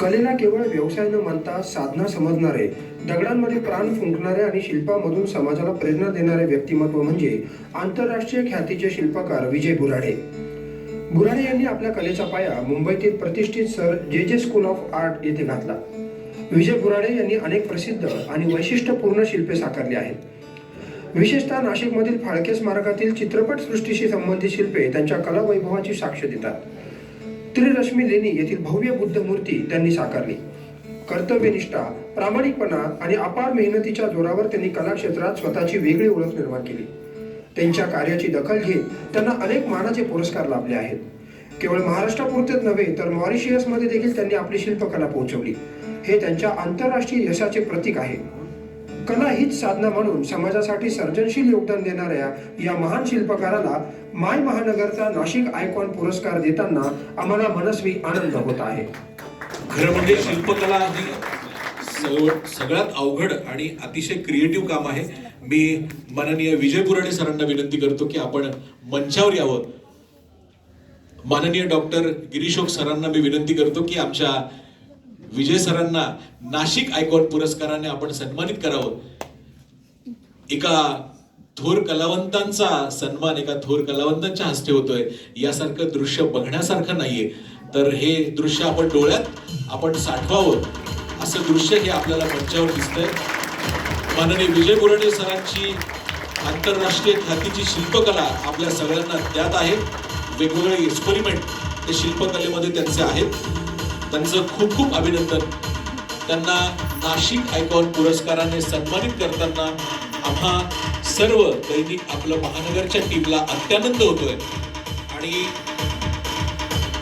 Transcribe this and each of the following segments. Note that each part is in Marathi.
कलेला केवळ व्यवसाय न मानता साधना समजणारे दगडांमध्ये प्राण फुंकणारे आणि शिल्पामधून समाजाला प्रेरणा देणारे व्यक्तिमत्व म्हणजे आंतरराष्ट्रीय ख्यातीचे शिल्पकार विजय बुराडे. बुराडे यांनी आपल्या कलेचा पाया मुंबईतील प्रतिष्ठित सर जे जे स्कूल ऑफ आर्ट येथे घातला. विजय बुराडे यांनी अनेक प्रसिद्ध आणि वैशिष्ट्यपूर्ण शिल्पे साकारली आहेत. विशेषतः नाशिकमधील फाळके स्मारकातील चित्रपटसृष्टीशी संबंधित शिल्पे त्यांच्या कला वैभवाची साक्ष देतात. त्रिरश्मी लेणी येथील भव्य बुद्ध मूर्ती त्यांनी साकारली. कर्तव्यनिष्ठा प्रामाणिकपणा आणि अपार मेहनतीच्या जोरावर त्यांनी कलाक्षेत्रात स्वतःची वेगळी ओळख निर्माण केली. त्यांच्या कार्याची दखल घेत त्यांना अनेक मानाचे पुरस्कार लाभले आहेत. केवळ महाराष्ट्रापुरतेच नव्हे तर मॉरिशियसमध्ये देखील त्यांनी आपली शिल्पकला पोहोचवली. हे त्यांच्या आंतरराष्ट्रीय यशाचे प्रतीक आहे. कला हीच साधना म्हणून समाजासाठी सर्जनशील योगदान देणाऱ्या या महान शिल्पकाराला माय महानगरचा नाशिक आयकॉन पुरस्कार देताना आम्हाला मनस्वी आनंद होत आहे. खरं म्हणजे शिल्पकला ही सगळ्यात अवघड आणि अतिशय क्रिएटिव्ह काम आहे. मी माननीय विजय पुराणे सरांना विनंती करतो की आपण मंचावर यावं. माननीय डॉक्टर गिरीशोक सरांना मी विनंती करतो की आमच्या विजय सरांना नाशिक आयकॉन पुरस्काराने आपण सन्मानित करावं. एका थोर कलावंतांचा सन्मान एका थोर कलावंतांच्या हस्ते होतोय. यासारखं दृश्य बघण्यासारखं नाहीये. तर हे दृश्य आपण डोळ्यात आपण साठवावं. असं दृश्य हे आपल्याला मंचावर दिसतंय. माननीय विजय बुरणे सरांची आंतरराष्ट्रीय ख्यातीची शिल्पकला आपल्या सगळ्यांना त्यात आहे. वेगवेगळे एक्सपेरिमेंट ते शिल्पकलेमध्ये त्यांचे आहेत. त्यांचं खूप खूप अभिनंदन. त्यांना नाशिक आयकॉन पुरस्काराने सन्मानित करताना आम्हा सर्व दैनिक आपलं महानगरच्या टीमला अत्यानंद होतोय. आणि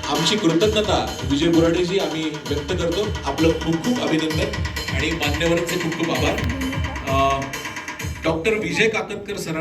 आमची कृतज्ञता विजय बुराडेजी आम्ही व्यक्त करतो. आपलं खूप खूप अभिनंदन आणि मान्यवरांचे खूप खूप आभार. डॉक्टर विजय काकतकर सर